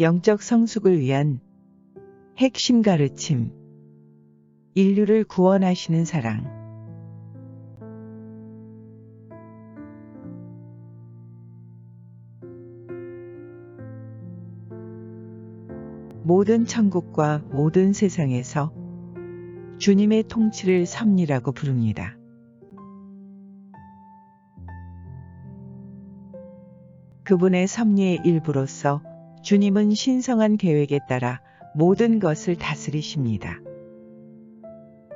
영적 성숙을 위한 핵심 가르침. 인류를 구원하시는 사랑. 모든 천국과 모든 세상에서 주님의 통치를 섭리라고 부릅니다. 그분의 섭리의 일부로서 주님은 신성한 계획에 따라 모든 것을 다스리십니다.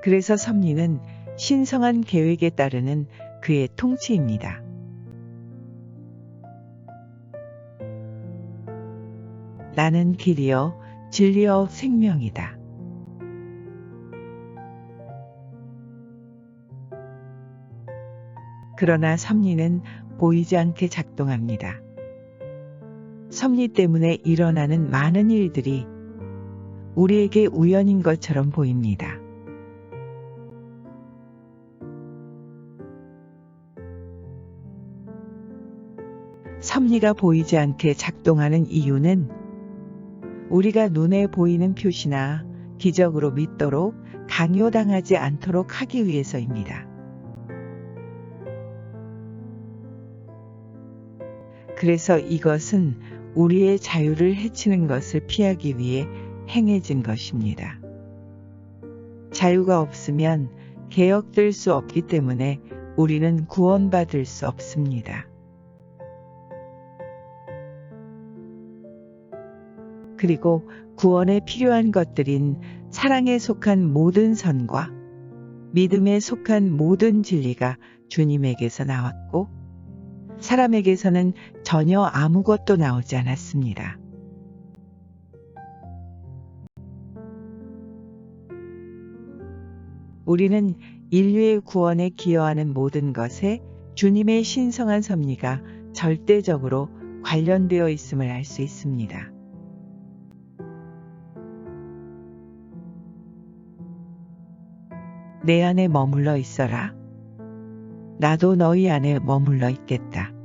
그래서 섭리는 신성한 계획에 따르는 그의 통치입니다. 나는 길이요, 진리요, 생명이다. 그러나 섭리는 보이지 않게 작동합니다. 섭리 때문에 일어나는 많은 일들이 우리에게 우연인 것처럼 보입니다. 섭리가 보이지 않게 작동하는 이유는 우리가 눈에 보이는 표시나 기적으로 믿도록 강요당하지 않도록 하기 위해서입니다. 그래서 이것은 우리의 자유를 해치는 것을 피하기 위해 행해진 것입니다. 자유가 없으면 개혁될 수 없기 때문에 우리는 구원받을 수 없습니다. 그리고 구원에 필요한 것들인 사랑에 속한 모든 선과 믿음에 속한 모든 진리가 주님에게서 나왔고 사람에게서는 전혀 아무것도 나오지 않았습니다. 우리는 인류의 구원에 기여하는 모든 것에 주님의 신성한 섭리가 절대적으로 관련되어 있음을 알 수 있습니다. 내 안에 머물러 있어라. 나도 너희 안에 머물러 있겠다.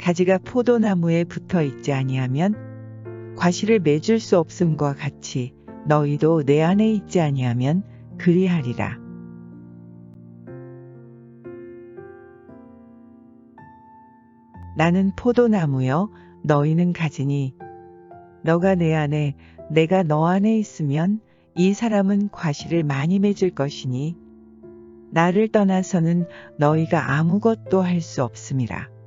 가지가 포도나무에 붙어 있지 아니하면 과실을 맺을 수 없음과 같이 너희도 내 안에 있지 아니하면 그리하리라. 나는 포도나무여 너희는 가지니 너가 내 안에 내가 너 안에 있으면 이 사람은 과실을 많이 맺을 것이니 나를 떠나서는 너희가 아무것도 할 수 없음이라.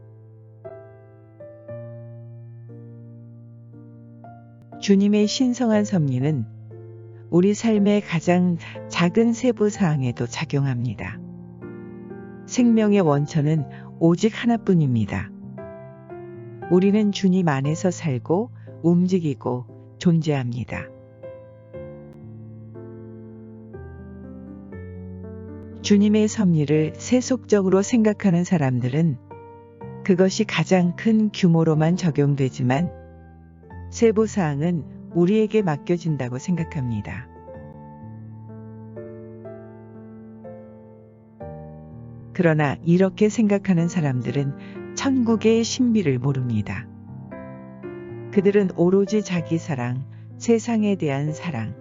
주님의 신성한 섭리는 우리 삶의 가장 작은 세부 사항에도 작용합니다. 생명의 원천은 오직 하나뿐입니다. 우리는 주님 안에서 살고 움직이고 존재합니다. 주님의 섭리를 세속적으로 생각하는 사람들은 그것이 가장 큰 규모로만 적용되지만 세부 사항은 우리에게 맡겨진다고 생각합니다. 그러나 이렇게 생각하는 사람들은 천국의 신비를 모릅니다. 그들은 오로지 자기 사랑, 세상에 대한 사랑,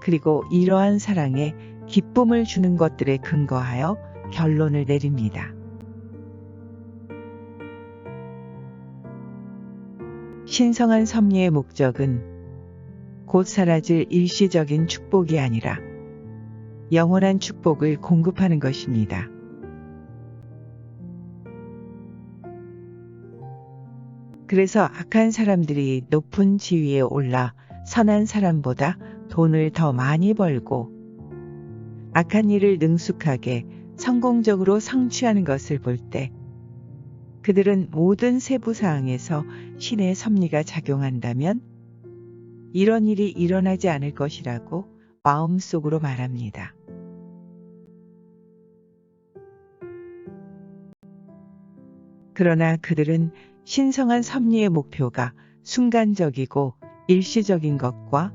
그리고 이러한 사랑에 기쁨을 주는 것들에 근거하여 결론을 내립니다. 신성한 섭리의 목적은 곧 사라질 일시적인 축복이 아니라 영원한 축복을 공급하는 것입니다. 그래서 악한 사람들이 높은 지위에 올라 선한 사람보다 돈을 더 많이 벌고 악한 일을 능숙하게 성공적으로 성취하는 것을 볼 때 그들은 모든 세부 사항에서 신의 섭리가 작용한다면 이런 일이 일어나지 않을 것이라고 마음속으로 말합니다. 그러나 그들은 신성한 섭리의 목표가 순간적이고 일시적인 것과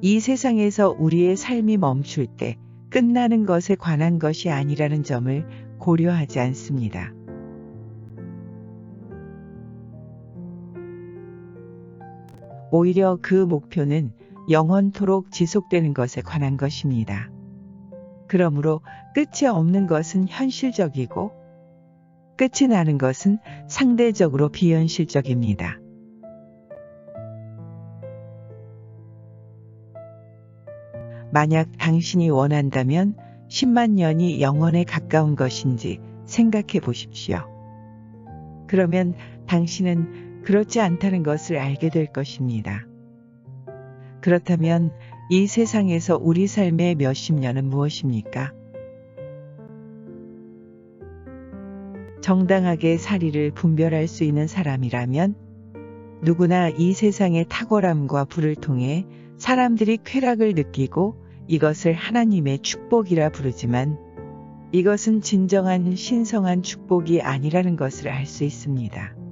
이 세상에서 우리의 삶이 멈출 때 끝나는 것에 관한 것이 아니라는 점을 고려하지 않습니다. 오히려 그 목표는 영원토록 지속되는 것에 관한 것입니다. 그러므로 끝이 없는 것은 현실적이고 끝이 나는 것은 상대적으로 비현실적입니다. 만약 당신이 원한다면 10만 년이 영원에 가까운 것인지 생각해 보십시오. 그러면 당신은 그렇지 않다는 것을 알게 될 것입니다. 그렇다면 이 세상에서 우리 삶의 몇십 년은 무엇입니까? 정당하게 사리를 분별할 수 있는 사람이라면 누구나 이 세상의 탁월함과 불을 통해 사람들이 쾌락을 느끼고 이것을 하나님의 축복이라 부르지만 이것은 진정한 신성한 축복이 아니라는 것을 알 수 있습니다.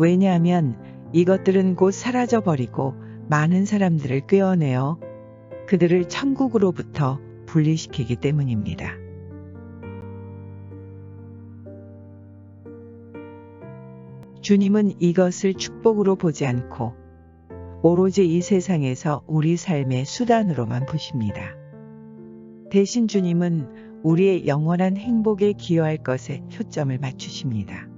왜냐하면 이것들은 곧 사라져 버리고 많은 사람들을 꿰어내어 그들을 천국으로부터 분리시키기 때문입니다. 주님은 이것을 축복으로 보지 않고 오로지 이 세상에서 우리 삶의 수단으로만 보십니다. 대신 주님은 우리의 영원한 행복에 기여할 것에 초점을 맞추십니다.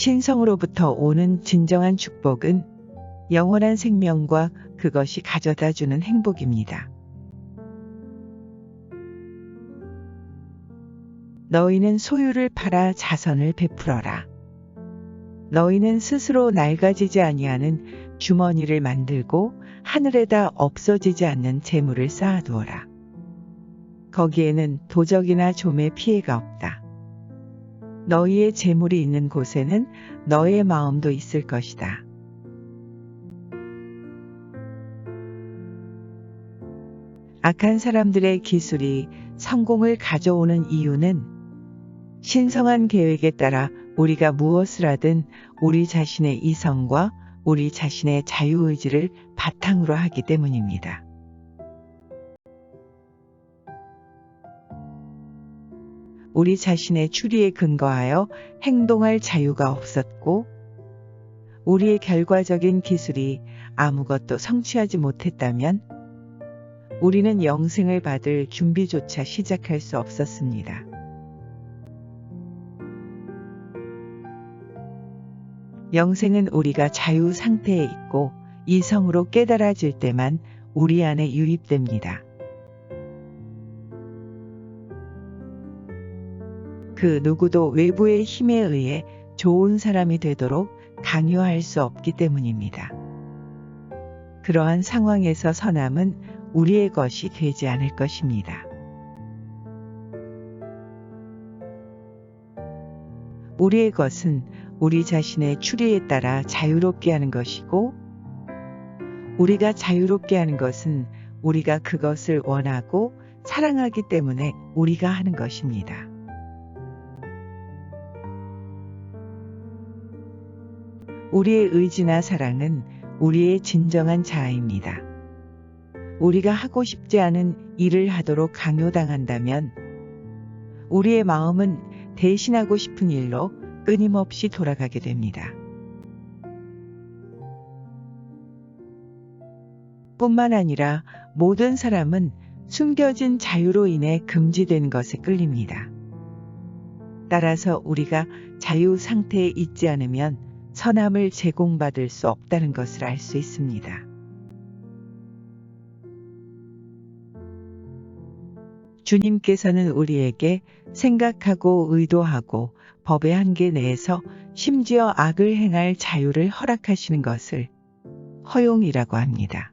신성으로부터 오는 진정한 축복은 영원한 생명과 그것이 가져다 주는 행복입니다. 너희는 소유를 팔아 자선을 베풀어라. 너희는 스스로 낡아지지 아니하는 주머니를 만들고 하늘에다 없어지지 않는 재물을 쌓아두어라. 거기에는 도적이나 좀의 피해가 없다. 너희의 재물이 있는 곳에는 너의 마음도 있을 것이다. 악한 사람들의 기술이 성공을 가져오는 이유는 신성한 계획에 따라 우리가 무엇을 하든 우리 자신의 이성과 우리 자신의 자유의지를 바탕으로 하기 때문입니다. 우리 자신의 추리에 근거하여 행동할 자유가 없었고 우리의 결과적인 기술이 아무것도 성취하지 못했다면 우리는 영생을 받을 준비조차 시작할 수 없었습니다. 영생은 우리가 자유 상태에 있고 이성으로 깨달아질 때만 우리 안에 유입됩니다. 그 누구도 외부의 힘에 의해 좋은 사람이 되도록 강요할 수 없기 때문입니다. 그러한 상황에서 선함은 우리의 것이 되지 않을 것입니다. 우리의 것은 우리 자신의 추리에 따라 자유롭게 하는 것이고 우리가 자유롭게 하는 것은 우리가 그것을 원하고 사랑하기 때문에 우리가 하는 것입니다. 우리의 의지나 사랑은 우리의 진정한 자아입니다. 우리가 하고 싶지 않은 일을 하도록 강요당한다면 우리의 마음은 대신하고 싶은 일로 끊임없이 돌아가게 됩니다. 뿐만 아니라 모든 사람은 숨겨진 자유로 인해 금지된 것에 끌립니다. 따라서 우리가 자유 상태에 있지 않으면 선함을 제공받을 수 없다는 것을 알 수 있습니다. 주님께서는 우리에게 생각하고 의도하고 법의 한계 내에서 심지어 악을 행할 자유를 허락하시는 것을 허용이라고 합니다.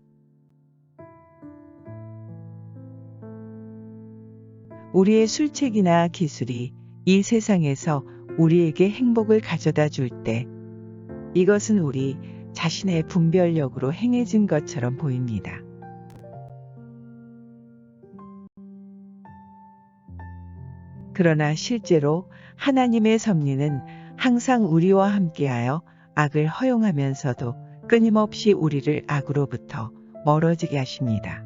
우리의 술책이나 기술이 이 세상에서 우리에게 행복을 가져다 줄 때 이것은 우리 자신의 분별력으로 행해진 것처럼 보입니다. 그러나 실제로 하나님의 섭리는 항상 우리와 함께하여 악을 허용하면서도 끊임없이 우리를 악으로부터 멀어지게 하십니다.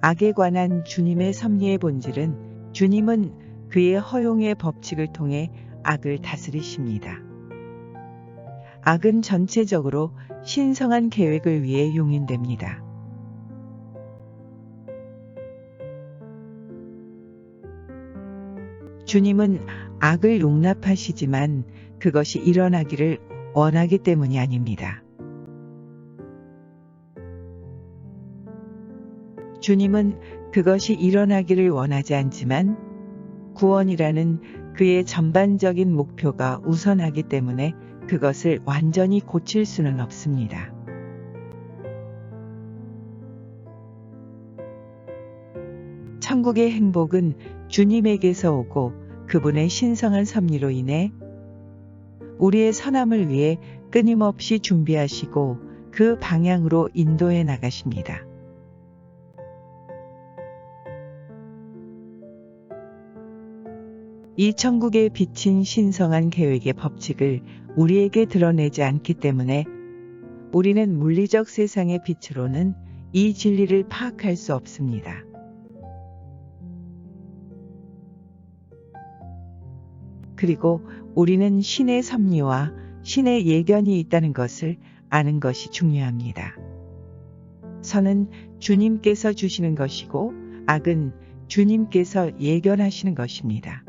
악에 관한 주님의 섭리의 본질은 주님은 그의 허용의 법칙을 통해 악을 다스리십니다. 악은 전체적으로 신성한 계획을 위해 용인됩니다. 주님은 악을 용납하시지만 그것이 일어나기를 원하기 때문이 아닙니다. 주님은 그것이 일어나기를 원하지 않지만 구원이라는 그의 전반적인 목표가 우선하기 때문에 그것을 완전히 고칠 수는 없습니다. 천국의 행복은 주님에게서 오고 그분의 신성한 섭리로 인해 우리의 선함을 위해 끊임없이 준비하시고 그 방향으로 인도해 나가십니다. 이 천국에 비친 신성한 계획의 법칙을 우리에게 드러내지 않기 때문에 우리는 물리적 세상의 빛으로는 이 진리를 파악할 수 없습니다. 그리고 우리는 신의 섭리와 신의 예견이 있다는 것을 아는 것이 중요합니다. 선은 주님께서 주시는 것이고 악은 주님께서 예견하시는 것입니다.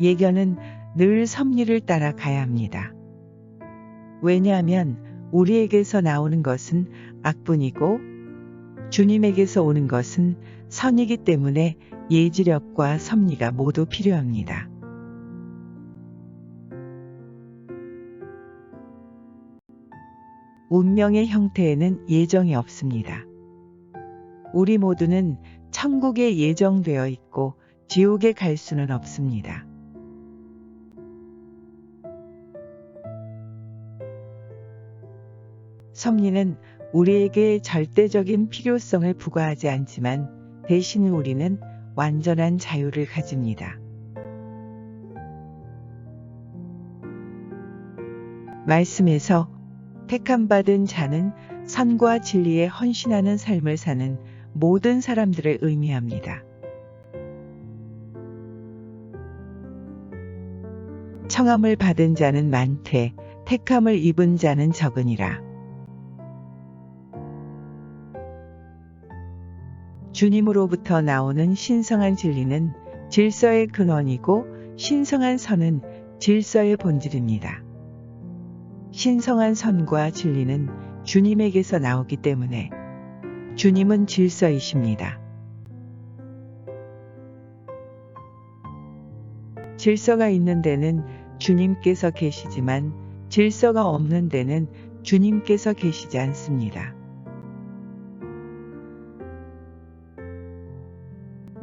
예견은 늘 섭리를 따라 가야 합니다. 왜냐하면 우리에게서 나오는 것은 악뿐이고 주님에게서 오는 것은 선이기 때문에 예지력과 섭리가 모두 필요합니다. 운명의 형태에는 예정이 없습니다. 우리 모두는 천국에 예정되어 있고 지옥에 갈 수는 없습니다. 섭리는 우리에게 절대적인 필요성을 부과하지 않지만 대신 우리는 완전한 자유를 가집니다. 말씀에서 택함받은 자는 선과 진리에 헌신하는 삶을 사는 모든 사람들을 의미합니다. 청함을 받은 자는 많되 택함을 입은 자는 적으니라. 주님으로부터 나오는 신성한 진리는 질서의 근원이고 신성한 선은 질서의 본질입니다. 신성한 선과 진리는 주님에게서 나오기 때문에 주님은 질서이십니다. 질서가 있는 데는 주님께서 계시지만 질서가 없는 데는 주님께서 계시지 않습니다.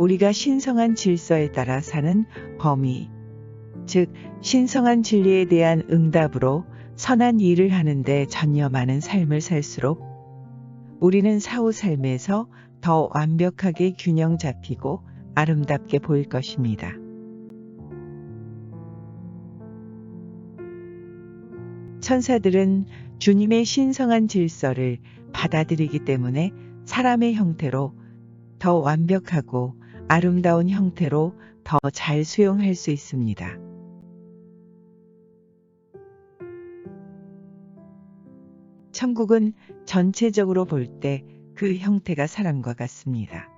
우리가 신성한 질서에 따라 사는 범위, 즉 신성한 진리에 대한 응답으로 선한 일을 하는데 전념하는 삶을 살수록 우리는 사후 삶에서 더 완벽하게 균형 잡히고 아름답게 보일 것입니다. 천사들은 주님의 신성한 질서를 받아들이기 때문에 사람의 형태로 더 완벽하고 아름다운 형태로 더 잘 수용할 수 있습니다. 천국은 전체적으로 볼 때 그 형태가 사람과 같습니다.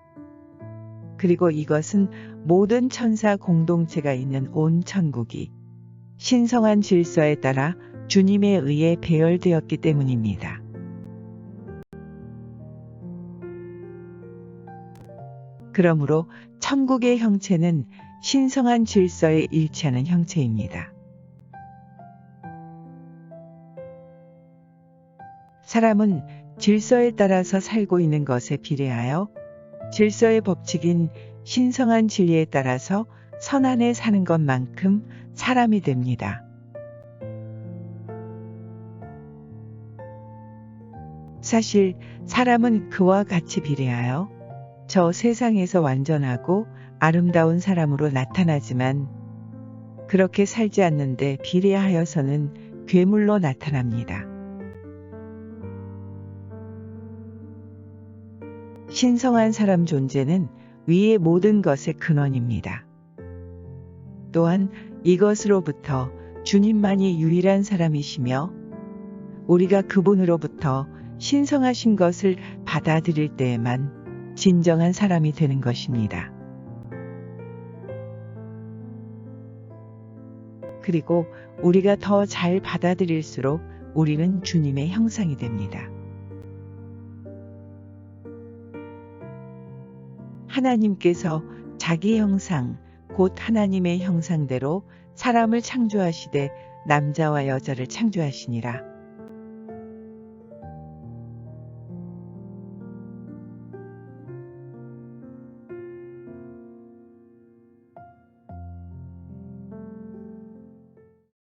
그리고 이것은 모든 천사 공동체가 있는 온 천국이 신성한 질서에 따라 주님에 의해 배열되었기 때문입니다. 그러므로 천국의 형체는 신성한 질서에 일치하는 형체입니다. 사람은 질서에 따라서 살고 있는 것에 비례하여 질서의 법칙인 신성한 진리에 따라서 선안에 사는 것만큼 사람이 됩니다. 사실 사람은 그와 같이 비례하여 저 세상에서 완전하고 아름다운 사람으로 나타나지만 그렇게 살지 않는데 비례하여서는 괴물로 나타납니다. 신성한 사람 존재는 위의 모든 것의 근원입니다. 또한 이것으로부터 주님만이 유일한 사람이시며 우리가 그분으로부터 신성하신 것을 받아들일 때에만 진정한 사람이 되는 것입니다. 그리고 우리가 더 잘 받아들일수록 우리는 주님의 형상이 됩니다. 하나님께서 자기 형상, 곧 하나님의 형상대로 사람을 창조하시되 남자와 여자를 창조하시니라.